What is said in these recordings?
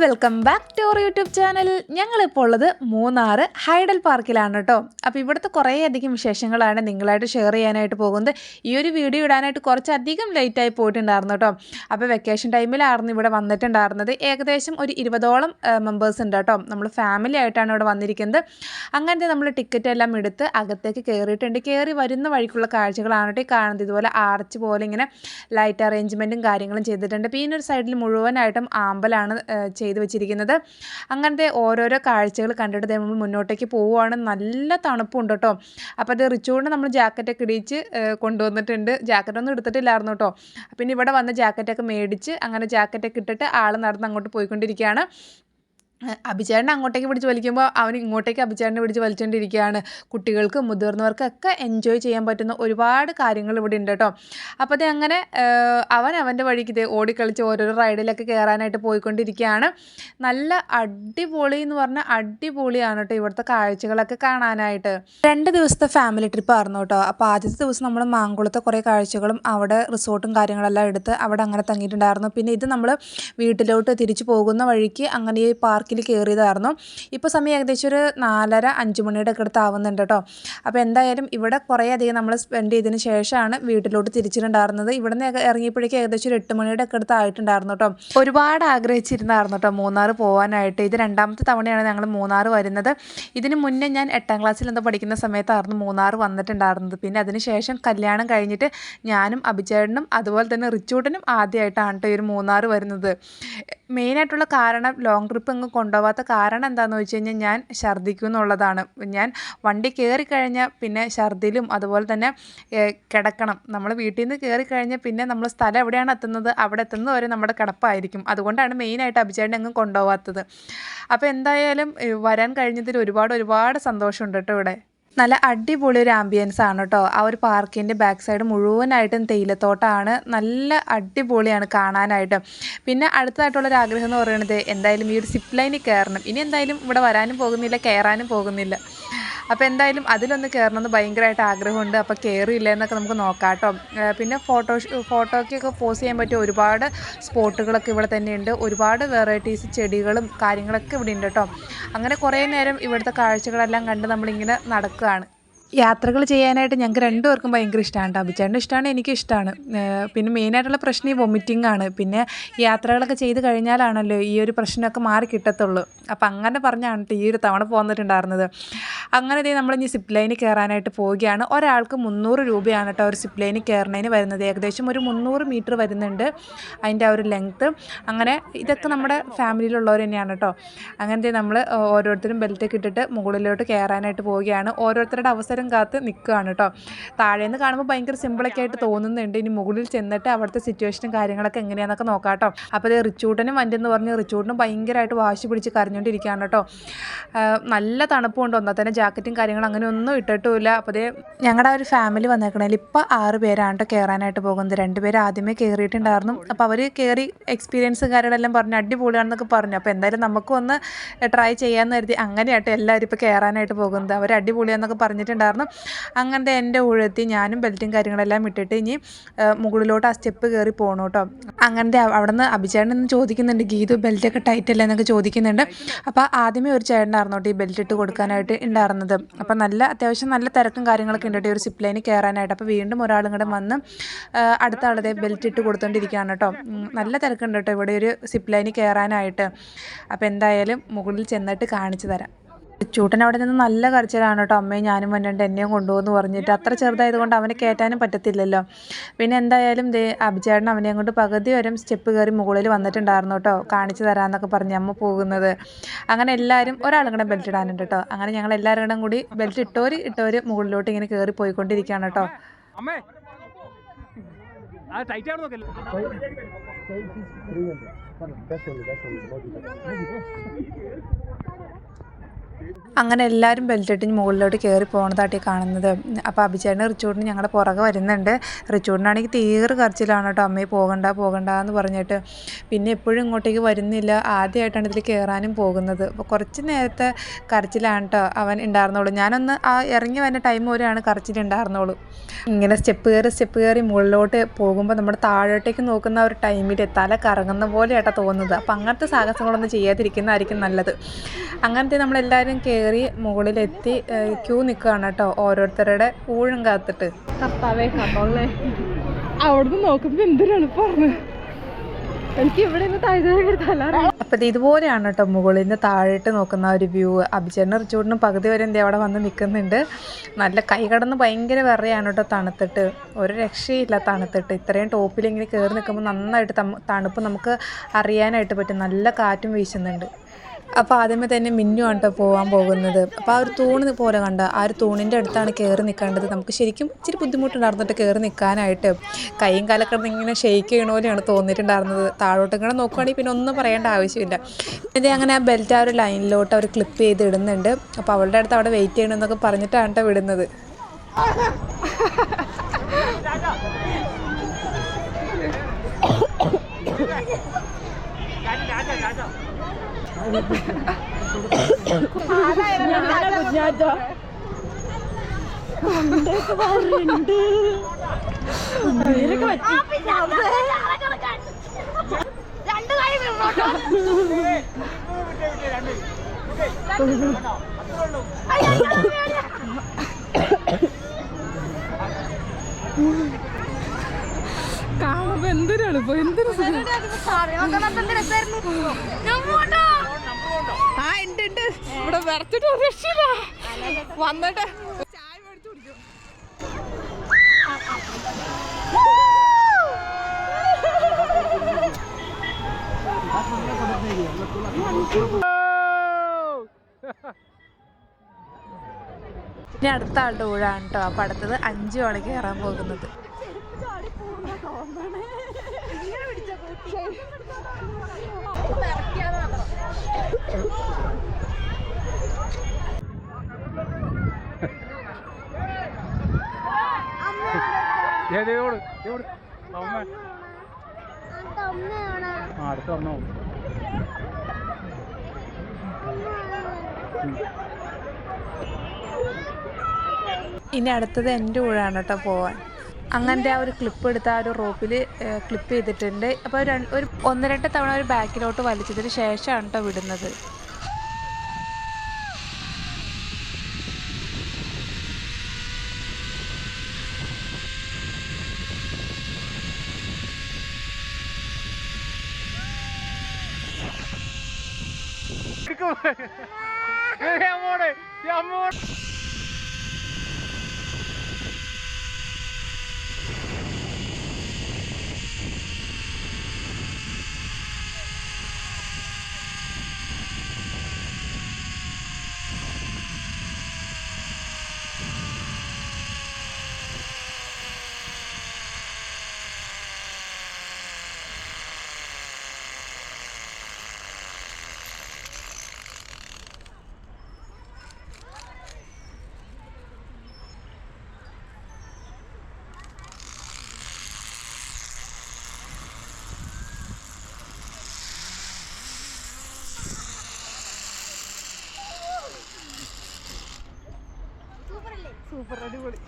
Welcome back to our YouTube channel. ഞങ്ങളിപ്പോൾ ഉള്ളത് Munnar hydel പാർക്കിലാണ് കേട്ടോ. അപ്പോൾ ഇവിടുത്തെ കുറേയധികം വിശേഷങ്ങളാണ് നിങ്ങളായിട്ട് ഷെയർ ചെയ്യാനായിട്ട് പോകുന്നത്. ഈ ഒരു വീഡിയോ ഇടാനായിട്ട് കുറച്ചധികം ലേറ്റായി പോയിട്ടുണ്ടായിരുന്നു കേട്ടോ. അപ്പോൾ വെക്കേഷൻ ടൈമിലായിരുന്നു ഇവിടെ വന്നിട്ടുണ്ടായിരുന്നത്. ഏകദേശം ഒരു ഇരുപതോളം മെമ്പേഴ്സ് ഉണ്ട് കേട്ടോ. നമ്മൾ ഫാമിലി ആയിട്ടാണ് ഇവിടെ വന്നിരിക്കുന്നത്. അങ്ങനത്തെ നമ്മൾ ടിക്കറ്റ് എല്ലാം എടുത്ത് അകത്തേക്ക് കയറിയിട്ടുണ്ട് കയറി വരുന്ന വഴിക്കുള്ള കാഴ്ചകളാണ് കേട്ടോ ഈ കാണുന്നത്. ഇതുപോലെ ആർച്ച് പോലെ ഇങ്ങനെ ലൈറ്റ് അറേഞ്ച്മെന്റും കാര്യങ്ങളും ചെയ്തിട്ടുണ്ട്. പിന്നെ ഒരു സൈഡിൽ മുഴുവനായിട്ടും ആമ്പലാണ് ചെയ്ത് വെച്ചിരിക്കുന്നത്. അങ്ങനത്തെ ഓരോരോ കാഴ്ചകൾ കണ്ടിട്ട് നമ്മൾ മുന്നോട്ടേക്ക് പോവുകയാണ് നല്ല തണുപ്പുണ്ട് കേട്ടോ അപ്പോൾ അത് റിച്ചുകൊണ്ട് നമ്മൾ ജാക്കറ്റൊക്കെ ഇടിച്ച് കൊണ്ടുവന്നിട്ടുണ്ട്. ജാക്കറ്റൊന്നും എടുത്തിട്ടില്ലായിരുന്നു കേട്ടോ പിന്നെ ഇവിടെ വന്ന് ജാക്കറ്റൊക്കെ മേടിച്ച് അങ്ങനെ ജാക്കറ്റൊക്കെ ഇട്ടിട്ട് ആൾ നടന്ന് അങ്ങോട്ട് പോയിക്കൊണ്ടിരിക്കുകയാണ്. ഏഹ് അഭിചേട്ടനെ അങ്ങോട്ടേക്ക് പിടിച്ച് വലിക്കുമ്പോൾ അവൻ ഇങ്ങോട്ടേക്ക് അഭിചേട്ടനെ പിടിച്ച് വലിച്ചുകൊണ്ടിരിക്കുകയാണ് കുട്ടികൾക്കും മുതിർന്നവർക്കൊക്കെ എൻജോയ് ചെയ്യാൻ പറ്റുന്ന ഒരുപാട് കാര്യങ്ങൾ ഇവിടെ ഉണ്ട് കേട്ടോ. അപ്പോൾ അത് അങ്ങനെ അവൻ അവന്റെ വഴിക്ക് ഇത് ഓടിക്കളിച്ച് ഓരോരോ റൈഡിലൊക്കെ കയറാനായിട്ട് പോയിക്കൊണ്ടിരിക്കുകയാണ്. നല്ല അടിപൊളി എന്ന് പറഞ്ഞാൽ അടിപൊളിയാണ് കേട്ടോ ഇവിടുത്തെ കാഴ്ചകളൊക്കെ കാണാനായിട്ട്. രണ്ട് ദിവസത്തെ ഫാമിലി ട്രിപ്പ് ആയിരുന്നു കേട്ടോ. അപ്പോൾ ആദ്യത്തെ ദിവസം നമ്മൾ മാങ്കുളത്തെ കുറേ കാഴ്ചകളും അവിടെ റിസോർട്ടും കാര്യങ്ങളെല്ലാം എടുത്ത് അവിടെ അങ്ങനെ തങ്ങിയിട്ടുണ്ടായിരുന്നു. പിന്നെ ഇത് നമ്മൾ വീട്ടിലോട്ട് തിരിച്ചു പോകുന്ന വഴിക്ക് അങ്ങനെ ഈ പാർക്കിൽ കയറിയതായിരുന്നു. ഇപ്പോൾ സമയം ഏകദേശം ഒരു നാലര അഞ്ച് മണിയുടെ അടുത്ത് ആവുന്നുണ്ട് കേട്ടോ. അപ്പോൾ എന്തായാലും ഇവിടെ കുറേ അധികം നമ്മൾ സ്പെൻഡ് ചെയ്തതിന് ശേഷമാണ് വീട്ടിലോട്ട് തിരിച്ചിട്ടുണ്ടായിരുന്നത്. ഇവിടെ നിന്ന് ഇറങ്ങിയപ്പോഴേക്കും ഏകദേശം ഒരു എട്ട് മണിയുടെ ഒക്കെ അടുത്ത് ആയിട്ടുണ്ടായിരുന്നു കേട്ടോ. ഒരുപാട് ആഗ്രഹിച്ചിരുന്നായിരുന്നു കേട്ടോ മൂന്നാർ പോകാനായിട്ട് ഇത് രണ്ടാമത്തെ തവണയാണ് ഞങ്ങൾ മൂന്നാർ വരുന്നത്. ഇതിന് മുന്നേ ഞാൻ എട്ടാം ക്ലാസ്സിൽ എന്തോ പഠിക്കുന്ന സമയത്തായിരുന്നു മൂന്നാർ വന്നിട്ടുണ്ടായിരുന്നത്. പിന്നെ അതിനുശേഷം കല്യാണം കഴിഞ്ഞിട്ട് ഞാനും അഭിചേട്ടനും അതുപോലെ തന്നെ റിച്ചൂട്ടനും ആദ്യമായിട്ടാണ് കേട്ടോ ഈ ഒരു മൂന്നാർ വരുന്നത്. മെയിനായിട്ടുള്ള കാരണം ലോങ് ട്രിപ്പ് അങ്ങ് കൊണ്ടുപോകാത്ത കാരണം എന്താണെന്ന് വെച്ച് കഴിഞ്ഞാൽ ഞാൻ ഛർദ്ദിക്കും എന്നുള്ളതാണ് ഞാൻ വണ്ടി കയറി കഴിഞ്ഞാൽ പിന്നെ ഛർദ്ദിലും അതുപോലെ തന്നെ കിടക്കണം. നമ്മൾ വീട്ടിൽ നിന്ന് കയറി കഴിഞ്ഞാൽ പിന്നെ നമ്മൾ സ്ഥലം എവിടെയാണ് എത്തുന്നത്? അവിടെ എത്തുന്നത് വരെ നമ്മുടെ കിടപ്പായിരിക്കും. അതുകൊണ്ടാണ് മെയിനായിട്ട് അഭിചേട്ടൻ അങ്ങ് കൊണ്ടുപോകാത്തത് അപ്പോൾ എന്തായാലും വരാൻ കഴിഞ്ഞതിൽ ഒരുപാട് ഒരുപാട് സന്തോഷമുണ്ട് കേട്ടോ ഇവിടെ. നല്ല അടിപൊളി ഒരു ആംബിയൻസ് ആണ് കേട്ടോ ആ ഒരു പാർക്കിന്റെ ബാക്ക് സൈഡ് മുഴുവനായിട്ടും തേയിലത്തോട്ടമാണ് നല്ല അടിപൊളിയാണ് കാണാനായിട്ട്. പിന്നെ അടുത്തതായിട്ടുള്ളൊരു ആഗ്രഹം എന്ന് പറയുന്നത് എന്തായാലും ഈ ഒരു സിപ്പ് ലൈനിൽ കയറണം. ഇനി എന്തായാലും ഇവിടെ വരാനും പോകുന്നില്ല കയറാനും പോകുന്നില്ല. അപ്പോൾ എന്തായാലും അതിലൊന്ന് കയറണമെന്ന് ഭയങ്കരമായിട്ട് ആഗ്രഹമുണ്ട്. അപ്പോൾ കയറിയില്ല എന്നൊക്കെ നമുക്ക് നോക്കാം കേട്ടോ പിന്നെ ഫോട്ടോ ഫോട്ടോയ്ക്കൊക്കെ പോസ് ചെയ്യാൻ പറ്റിയ ഒരുപാട് സ്പോട്ടുകളൊക്കെ ഇവിടെ തന്നെയുണ്ട്. ഒരുപാട് വെറൈറ്റീസ് ചെടികളും കാര്യങ്ങളൊക്കെ ഇവിടെ ഉണ്ട് കേട്ടോ. അങ്ങനെ കുറേ നേരം ഇവിടുത്തെ കാഴ്ചകളെല്ലാം കണ്ട് നമ്മളിങ്ങനെ നടക്കുകയാണ് യാത്രകൾ ചെയ്യാനായിട്ട് ഞങ്ങൾക്ക് രണ്ടുപേർക്കും ഭയങ്കര ഇഷ്ടമാണ് കേട്ടോ. അഭിച്ചേട്ടനും ഇഷ്ടമാണ് എനിക്കും ഇഷ്ടമാണ് പിന്നെ മെയിനായിട്ടുള്ള പ്രശ്നം ഈ വൊമിറ്റിംഗ് ആണ്. പിന്നെ യാത്രകളൊക്കെ ചെയ്ത് കഴിഞ്ഞാലാണല്ലോ ഈ ഒരു പ്രശ്നമൊക്കെ മാറി കിട്ടത്തുള്ളൂ. അപ്പം അങ്ങനെ പറഞ്ഞാണ് ഈ ഒരു തവണ പോന്നിട്ടുണ്ടായിരുന്നത്. അങ്ങനെ ദേ നമ്മൾ ഇനി സിപ്പ് ലൈനിൽ കയറാനായിട്ട് പോവുകയാണ്. ഒരാൾക്ക് മുന്നൂറ് രൂപയാണ് കേട്ടോ ഒരു സിപ്പ് ലൈനിൽ കയറുന്നതിന് വരുന്നത്. ഏകദേശം ഒരു മുന്നൂറ് മീറ്റർ വരുന്നുണ്ട് അതിന്റെ ആ ഒരു ലെങ്ത്ത് അങ്ങനെ ഇതൊക്കെ നമ്മുടെ ഫാമിലിയിലുള്ളവർ തന്നെയാണ് കേട്ടോ അങ്ങനത്തെ നമ്മൾ ഓരോരുത്തരും ബെൽറ്റൊക്കെ ഇട്ടിട്ട് മുകളിലോട്ട് കയറാനായിട്ട് പോവുകയാണ്. ഓരോരുത്തരുടെ അവസരം കാത്ത് നിൽക്കുകയാണ് കേട്ടോ താഴേന്ന് കാണുമ്പോൾ ഭയങ്കര സിമ്പിളൊക്കെ ആയിട്ട് തോന്നുന്നുണ്ട്. ഇനി മുകളിൽ ചെന്നിട്ട് അവിടുത്തെ സിറ്റുവേഷനും കാര്യങ്ങളൊക്കെ എങ്ങനെയാണെന്നൊക്കെ നോക്കാം കേട്ടോ അപ്പോൾ ഇത് റിച്ചൂട്ടനും വണ്ടി എന്ന് പറഞ്ഞ് റിച്ചൂട്ടനും ഭയങ്കരമായിട്ട് വാശി പിടിച്ച് കരഞ്ഞുകൊണ്ടിരിക്കുകയാണ് കേട്ടോ നല്ല തണുപ്പുണ്ട്. ഒന്നാൽ തന്നെ ജാക്കറ്റും കാര്യങ്ങളും അങ്ങനെ ഒന്നും ഇട്ടിട്ടുമില്ല. അപ്പോൾ അതേ ഞങ്ങളുടെ ഒരു ഫാമിലി വന്നേക്കണേൽ ഇപ്പോൾ ആറ് പേരാണ് കേട്ടോ കയറാനായിട്ട് പോകുന്നത്. രണ്ടുപേർ ആദ്യമേ കയറിയിട്ടുണ്ടായിരുന്നു അപ്പോൾ അവർ കയറി എക്സ്പീരിയൻസ് കാര്യങ്ങളെല്ലാം പറഞ്ഞു അടിപൊളിയാണെന്നൊക്കെ പറഞ്ഞു. അപ്പോൾ എന്തായാലും നമുക്കൊന്ന് ട്രൈ ചെയ്യാമെന്ന് കരുതി അങ്ങനെയായിട്ട് എല്ലാവരും ഇപ്പോൾ കയറാനായിട്ട് പോകുന്നത്. അവർ അടിപൊളിയാണെന്നൊക്കെ പറഞ്ഞിട്ടുണ്ടായിരുന്നു. അങ്ങനത്തെ എന്റെ ഉഴത്തി ഞാനും ബെൽറ്റും കാര്യങ്ങളെല്ലാം ഇട്ടിട്ട് ഇനി മുകളിലോട്ട് ആ സ്റ്റെപ്പ് കയറി പോകണം കേട്ടോ അങ്ങനത്തെ അവ- അവിടെ നിന്ന് അഭിചേട്ടൻ ചോദിക്കുന്നുണ്ട് ഗീതു ബെൽറ്റൊക്കെ ടൈറ്റ് അല്ലേ? എന്നൊക്കെ ചോദിക്കുന്നുണ്ട്. അപ്പോൾ ആദ്യമേ ഒരു ചേട്ടനായിരുന്നു കേട്ടോ ഈ ബെൽറ്റ് ഇട്ട് കൊടുക്കാനായിട്ട് ഉണ്ടായിരുന്നത് അപ്പോൾ നല്ല അത്യാവശ്യം നല്ല തിരക്കും കാര്യങ്ങളൊക്കെ ഉണ്ട് ഒരു സിപ്പ് ലൈനിൽ കയറാനായിട്ട് അപ്പോൾ വീണ്ടും ഒരാളും കൂടെ വന്ന് അടുത്ത ആളതെ ബെൽറ്റ് ഇട്ട് കൊടുത്തോണ്ടിരിക്കുകയാണ് കേട്ടോ നല്ല തിരക്കുണ്ട് കേട്ടോ ഇവിടെ ഒരു സിപ്പ് ലൈനിൽ കയറാനായിട്ട് അപ്പോൾ എന്തായാലും മുകളിൽ ചെന്നിട്ട് കാണിച്ചു തരാം. ചൂട്ടൻ അവിടെ നിന്ന് നല്ല കരച്ചിലാണ് കേട്ടോ. അമ്മയും ഞാനും വന്നിട്ട് എന്നെയും കൊണ്ടുപോകുന്നു പറഞ്ഞിട്ട് അത്ര ചെറുതായതുകൊണ്ട് അവനെ കയറ്റാനും പറ്റത്തില്ലല്ലോ. പിന്നെ എന്തായാലും ദേ അഭിചേട്ടൻ അവനെ അങ്ങോട്ട് പകുതി വരെ സ്റ്റെപ്പ് കയറി മുകളിൽ വന്നിട്ടുണ്ടായിരുന്നു കേട്ടോ. കാണിച്ചു തരാമെന്നൊക്കെ പറഞ്ഞ് അമ്മ പോകുന്നത്. അങ്ങനെ എല്ലാവരും ഒരാളും കൂടെ ബെൽറ്റ് ഇടാനുണ്ട് കേട്ടോ. അങ്ങനെ ഞങ്ങൾ എല്ലാവരും കൂടെ കൂടി ബെൽറ്റ് ഇട്ടവർ ഇട്ടവർ മുകളിലോട്ട് ഇങ്ങനെ കയറി പോയിക്കൊണ്ടിരിക്കുകയാണ് കേട്ടോ. അമ്മേ. ആ ടൈറ്റ് ആണ് നോക്കല്ലേ അങ്ങനെ എല്ലാവരും ബെൽറ്റിട്ടിന് മുകളിലോട്ട് കയറി പോകുന്നതായിട്ട് കാണുന്നത്. അപ്പോൾ അഭിചേട്ടനും റിച്ചൂടിന് ഞങ്ങളുടെ പുറകെ വരുന്നുണ്ട്. റിച്ചൂടിനാണെങ്കിൽ തീരെ കരച്ചിലാണ് കേട്ടോ അമ്മയെ പോകണ്ട പോകണ്ട എന്ന് പറഞ്ഞിട്ട്. പിന്നെ എപ്പോഴും ഇങ്ങോട്ടേക്ക് വരുന്നില്ല. ആദ്യമായിട്ടാണ് ഇതിൽ കയറാനും പോകുന്നത്. അപ്പോൾ കുറച്ച് നേരത്തെ കരച്ചിലാണ് കേട്ടോ അവൻ ഉണ്ടായിരുന്നുള്ളൂ ഞാനൊന്ന് ആ ഇറങ്ങി വരുന്ന ടൈം വരെയാണ് കരച്ചിലുണ്ടായിരുന്നുള്ളൂ ഇങ്ങനെ സ്റ്റെപ്പ് കയറി സ്റ്റെപ്പ് കയറി മുകളിലോട്ട് പോകുമ്പോൾ നമ്മുടെ താഴോട്ടേക്ക് നോക്കുന്ന ഒരു ടൈമിൽ തല കറങ്ങുന്ന പോലെയാട്ടോ തോന്നുന്നത്. അപ്പോൾ അങ്ങനത്തെ സാഹസങ്ങളൊന്നും ചെയ്യാതിരിക്കുന്നതായിരിക്കും നല്ലത്. അങ്ങനത്തെ നമ്മളെല്ലാവരും കയറി മുകളിലെത്തി ക്യൂ നിൽക്കുകയാണ് കേട്ടോ ഓരോരുത്തരുടെ ഊഴം കാത്തിട്ട്. കർത്താവേ കണ്ടോളേ അവിടുന്ന് നോക്കുമ്പോ എന്തൊരാണ് പറഞ്ഞത് എനിക്ക് ഇവിടെ നിന്ന് ഇത് ഇതുപോലെയാണ് കേട്ടോ മുകളിൽ നിന്ന് താഴോട്ട് നോക്കുന്ന ഒരു വ്യൂ. അഭിചേട്ടനും റിച്ചൂടിനും പകുതി വരെ എന്തേ അവിടെ വന്ന് നിൽക്കുന്നുണ്ട് നല്ല കൈ കടന്ന് ഭയങ്കര വിറയാണ് കേട്ടോ തണുത്തിട്ട്. ഒരു രക്ഷയില്ല തണുത്തിട്ട്. ഇത്രയും ടോപ്പിൽ ഇങ്ങനെ കയറി നിൽക്കുമ്പോൾ നന്നായിട്ട് തണുപ്പ് നമുക്ക് അറിയാനായിട്ട് പറ്റും. നല്ല കാറ്റും വീശുന്നുണ്ട്. അപ്പോൾ ആദ്യമേ തന്നെ മിന്നു കേട്ടോ പോകാൻ പോകുന്നത്. അപ്പോൾ ആ ഒരു തൂണ് പോലെ കണ്ട ആ ഒരു തൂണിന്റെ അടുത്താണ് കയറി നിൽക്കേണ്ടത്. നമുക്ക് ശരിക്കും ഇച്ചിരി ബുദ്ധിമുട്ടുണ്ടായിരുന്നിട്ട് കയറി നിൽക്കാനായിട്ട്. കൈയും കാലൊക്കെ ഇങ്ങനെ ഷെയ്ക്ക് ചെയ്യണ പോലെയാണ് തോന്നിയിട്ടുണ്ടായിരുന്നത്. താഴോട്ട് ഇങ്ങനെ നോക്കുകയാണെങ്കിൽ പിന്നെ ഒന്നും പറയേണ്ട ആവശ്യമില്ല. ഇത് അങ്ങനെ ആ ബെൽറ്റ് ആ ഒരു ലൈനിലോട്ട് അവർ ക്ലിപ്പ് ചെയ്ത് ഇടുന്നുണ്ട്. അപ്പോൾ അവളുടെ അടുത്ത് അവിടെ വെയിറ്റ് ചെയ്യണമെന്നൊക്കെ പറഞ്ഞിട്ടാണ് കേട്ടോ വിടുന്നത്. രണ്ട് കാര്യം മുന്നോട്ടോ കാണുമ്പോ എന്തൊരാണ് ഇപ്പൊ എന്തൊരു സുഖം ആ ഉണ്ട് ഉണ്ട് ഇവിടെ വരച്ചിട്ട് ഒരു രക്ഷയില്ല. വന്നിട്ട്. ചായ മേടിച്ചു കുടിക്കും ഇനി അടുത്ത ആളുടെ ഊഴാണ് കേട്ടോ അപ്പൊ അടുത്തത് അഞ്ചു മണിക്ക് കയറാൻ പോകുന്നത്. അമ്മ ഇനി അടുത്തത് എന്റെ ഊഴാണ് കേട്ടോ പോവാൻ. അങ്ങനത്തെ ആ ഒരു ക്ലിപ്പ് എടുത്ത് ആ ഒരു റോപ്പിൽ ക്ലിപ്പ് ചെയ്തിട്ടുണ്ട്. അപ്പോൾ ഒരു ഒന്ന് രണ്ട് തവണ ഒരു ബാക്കിലോട്ട് വലിച്ചതിന് ശേഷമാണ് കേട്ടോ വിടുന്നത്. Assalamualaikum. Ya amore, ya amore. Super അടിപൊളി.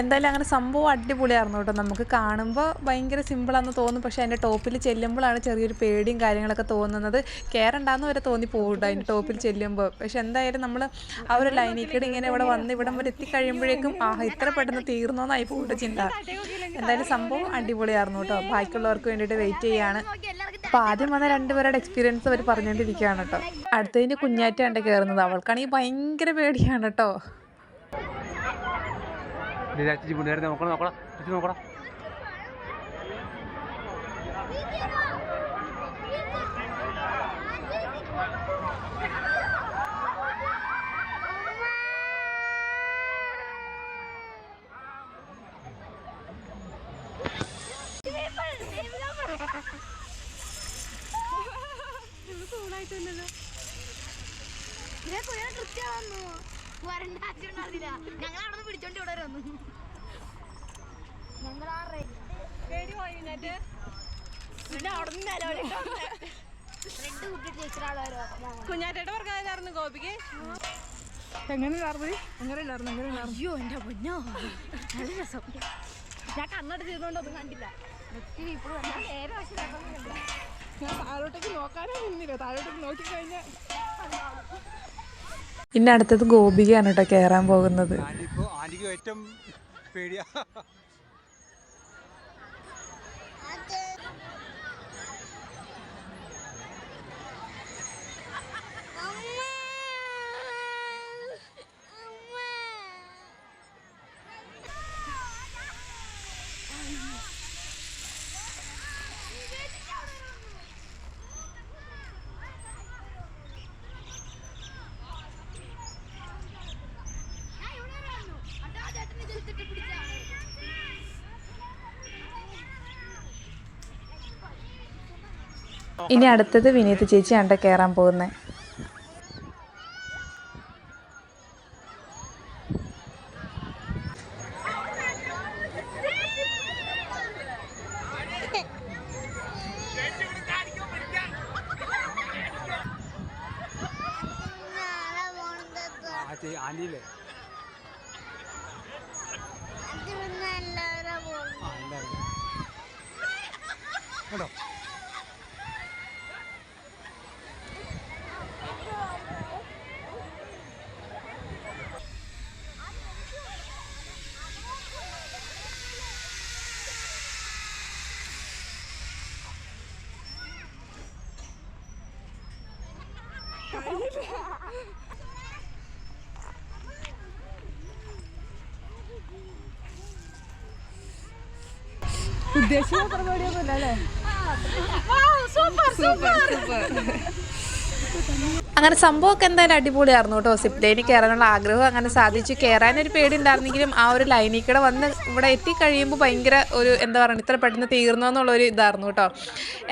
എന്തായാലും അങ്ങനെ സംഭവം അടിപൊളിയായിരുന്നു കേട്ടോ. നമുക്ക് കാണുമ്പോൾ ഭയങ്കര സിമ്പിളാന്ന് തോന്നും. പക്ഷേ അതിന്റെ ടോപ്പിൽ ചെല്ലുമ്പോഴാണ് ചെറിയൊരു പേടിയും കാര്യങ്ങളൊക്കെ തോന്നുന്നത്. കയറണ്ടാന്ന് വരെ തോന്നി പോകും അതിന്റെ ടോപ്പിൽ ചെല്ലുമ്പോൾ. പക്ഷെ എന്തായാലും നമ്മൾ ആ ഒരു ലൈനിൽ കൂടി ഇങ്ങനെ ഇവിടെ വന്ന് ഇവിടം വരെ എത്തിക്കഴിയുമ്പോഴേക്കും ആ ഇത്ര പെട്ടെന്ന് തീർന്നോന്നായി പോകും ചിന്ത. എന്തായാലും സംഭവം അടിപൊളിയായിരുന്നു കേട്ടോ. ബാക്കിയുള്ളവർക്ക് വേണ്ടിയിട്ട് വെയിറ്റ് ചെയ്യാണ്. അപ്പം ആദ്യം വന്ന രണ്ടുപേരുടെ എക്സ്പീരിയൻസ് അവർ പറഞ്ഞുകൊണ്ടിരിക്കുകയാണ് കേട്ടോ. അടുത്തതിന്റെ കുഞ്ഞാറ്റാണ്ട് കയറുന്നത് അവൾക്കാണെങ്കിൽ ഭയങ്കര പേടിയാണ് കേട്ടോ. ചേച്ചി നേരെ നോക്കണം നോക്കണം. ചേച്ചി നോക്കണം. ചൂടായിട്ടുണ്ടല്ലോ കൃത്യം വന്നു. കാണാനായിട്ടില്ലല്ലോ ഞങ്ങൾ അവിടെ നിന്ന് പിടിച്ചോണ്ട് ഇവിടെ വരെ വന്നു ഞങ്ങൾ ആ റെഡി റെഡ് കുട്ടി ടീച്ചറാളോ കുഞ്ഞാറ്റയുടെ പറഞ്ഞായിരുന്നു ഗോപിക്ക്. എങ്ങനെ ഉണ്ടായിരുന്നു എങ്ങനെ അയ്യോ എന്റെ പൊന്നോ. നല്ല രസം. ഞാൻ കണ്ണട ചെയ്തോണ്ട് ഒന്നും കണ്ടില്ല. ഞാൻ താഴോട്ടേക്ക് നോക്കാനേ നിന്നില്ല. താഴോട്ടേക്ക് നോക്കി കഴിഞ്ഞാൽ ഇനി അടുത്തത് ഗോപികയാണ് കേട്ടോ കയറാൻ പോകുന്നത്. ഏറ്റവും പേടിയാ. ഇനി അടുത്തത് വിനീത് ചേച്ചി അണ്ട കയറാൻ പോകുന്നത് ചേ ഉദ്ദേശിച്ച പരിപാടിയൊന്നുമില്ല അല്ലേ? Super super. സൂപ്പർ. അങ്ങനെ സംഭവമൊക്കെ എന്തായാലും അടിപൊളിയായിരുന്നു കേട്ടോ. സിപ്ലൈനിൽ കയറാനുള്ള ആഗ്രഹം അങ്ങനെ സാധിച്ചു. കയറാനൊരു പേടി ഉണ്ടായിരുന്നെങ്കിലും ആ ഒരു ലൈനിൽ കൂടെ വന്ന് ഇവിടെ എത്തിക്കഴിയുമ്പോൾ ഭയങ്കര ഒരു എന്താ പറയുക ഇത്ര പെട്ടെന്ന് തീർന്നു എന്നുള്ളൊരു ഇതായിരുന്നു കേട്ടോ.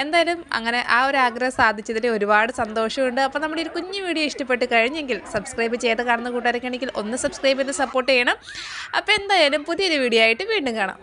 എന്തായാലും അങ്ങനെ ആ ഒരു ആഗ്രഹം സാധിച്ചതിൽ ഒരുപാട് സന്തോഷമുണ്ട്. അപ്പോൾ നമ്മുടെ ഒരു കുഞ്ഞു വീഡിയോ ഇഷ്ടപ്പെട്ട് കഴിഞ്ഞെങ്കിൽ സബ്സ്ക്രൈബ് ചെയ്ത് കാണുന്ന കൂട്ടുകാരൊക്കെ ആണെങ്കിൽ ഒന്ന് സബ്സ്ക്രൈബ് ചെയ്ത് സപ്പോർട്ട് ചെയ്യണം. അപ്പോൾ എന്തായാലും പുതിയൊരു വീഡിയോ ആയിട്ട് വീണ്ടും കാണാം.